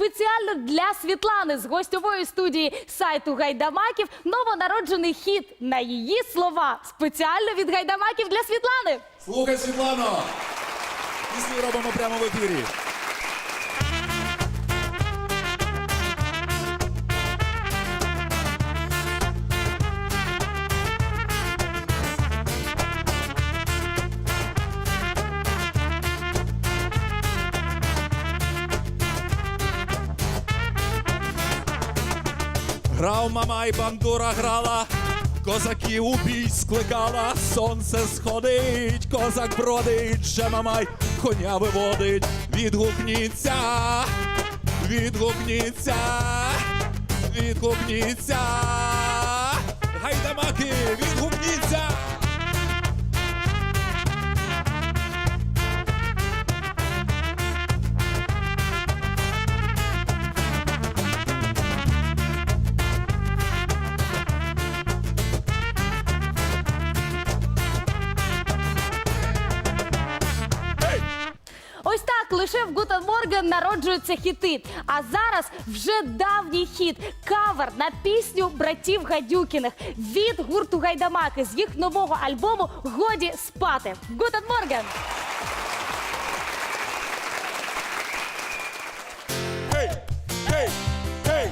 спеціально для Світлани з гостьової студії сайту Гайдамаків новонароджений хіт на її слова. Спеціально від Гайдамаків для Світлани. Слухай, Світлано! Пісню робимо прямо в ефірі. Грав мама і бандура грала, козаків у бій скликала, сонце сходить, козак бродить, же мамай коня виводить, відгукніться, відгукніться, відгукніться, гайдамаки, так лише в Гутен Морген народжуються хіти. А зараз вже давній хіт кавер на пісню братів Гадюкіних від гурту Гайдамаки з їх нового альбому Годі спати. Гутен Морген! Hey, hey, hey,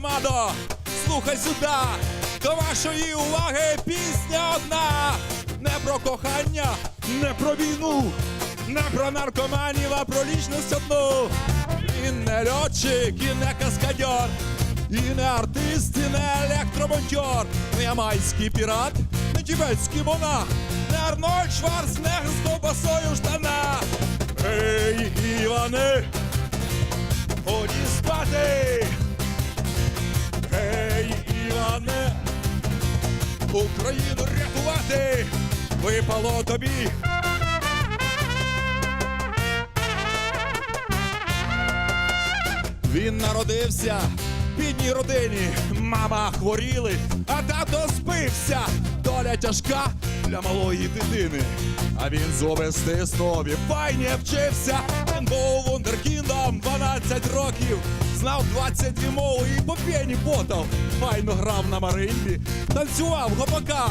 Громадо, слухай сюди. До вашої уваги пісня одна. Не про кохання, не про війну, не про наркоманів, а про лічність одну. Він не льотчик і не каскадьор, і не артист, і не електромонтьор, не ямайський пірат, не тібетський монах, не Арнольд Шварценеггер з ковбасою в штанах. Ей, Іване, Україну рятувати! Випало тобі! Він народився в бідній родині. Мама хворіли, а тато спився. Доля тяжка для малої дитини. А він зуби стиснув і файні вчився. Був вундеркіндом 12 років. Знав 22 мови і по п'єні потав. Файно грав на маримбі, танцював гопака.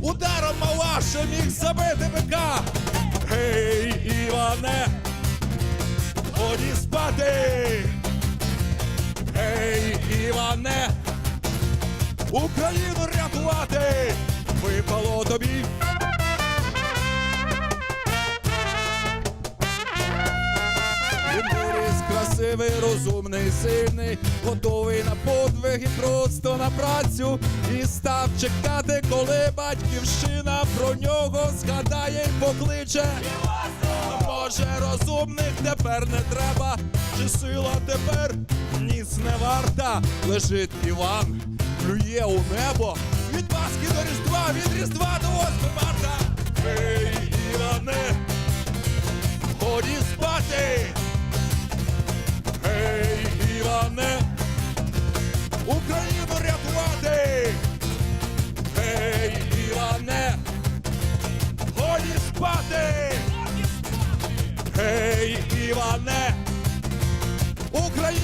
Ударом малаша міг забити бика. Гей, Іване, ході спати! Ей, Іване, Україну рятувати красивий, розумний, сильний, готовий на подвиг і просто на працю. І став чекати, коли батьківщина про нього згадає й покличе. Може, розумних тепер не треба, чи сила тепер ніц не варта. Лежить Іван, плює у небо. Від Пасхи до Різдва, від Різдва до 8 марта. Ей, Іване, ході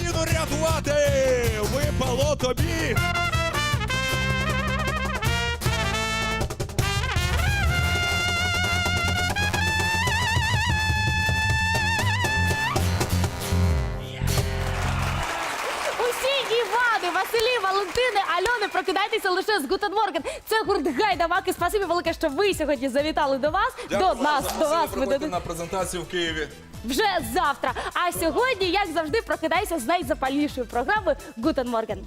Україну рятувати випало тобі. Валентини, Альони, прокидайтеся лише з Гутен Морген. Це гурт Гайдамаки. Спасибі велике, що ви сьогодні завітали до вас. до нас, до вас. Ми до... на презентацію в Києві. Вже завтра. А сьогодні, як завжди, прокидайся з найзапальнішою програмою Гутен Морген.